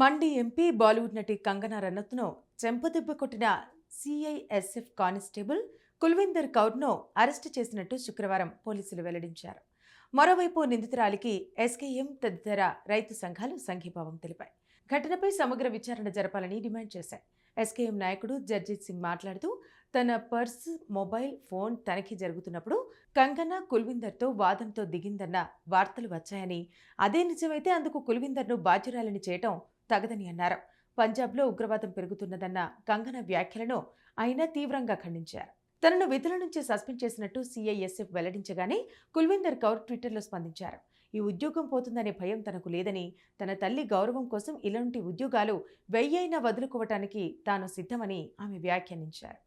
మండి MP Bollywood నటి కంగనా రనౌత్ను చెంపదెబ్బ కొట్టిన సిఐఎస్ఎఫ్ కానిస్టేబుల్ కుల్విందర్ కౌర్ను అరెస్టు చేసినట్టు శుక్రవారం పోలీసులు వెల్లడించారు. మరోవైపు నిందితురాలికి ఎస్కేఎం తదితర రైతు సంఘాలు సంఘీభావం తెలిపాయి. ఘటనపై సమగ్ర విచారణ జరపాలని డిమాండ్ చేశాయి. ఎస్కేఎం నాయకుడు జర్జీత్ సింగ్ మాట్లాడుతూ తన పర్స్ మొబైల్ ఫోన్ తనిఖీ జరుగుతున్నప్పుడు కంగనా కుల్విందర్తో వాదంతో దిగిందన్న వార్తలు వచ్చాయని అదే నిజమైతే అందుకు కుల్విందర్ను బాధ్యురాలని చేయటం తగదని అన్నారు. పంజాబ్లో ఉగ్రవాదం పెరుగుతున్నదన్న కంగన వ్యాఖ్యలను ఆయన తీవ్రంగా ఖండించారు. తనను విధుల నుంచి సస్పెండ్ చేసినట్టు సీఐఎస్ఎఫ్ వెల్లడించగానే కుల్విందర్ కౌర్ ట్విట్టర్లో స్పందించారు. ఈ ఉద్యోగం పోతుందనే భయం తనకు లేదని తన తల్లి గౌరవం కోసం ఇలాంటి ఉద్యోగాలు వెయ్యైనా వదులుకోవటానికి తాను సిద్ధమని ఆమె వ్యాఖ్యానించారు.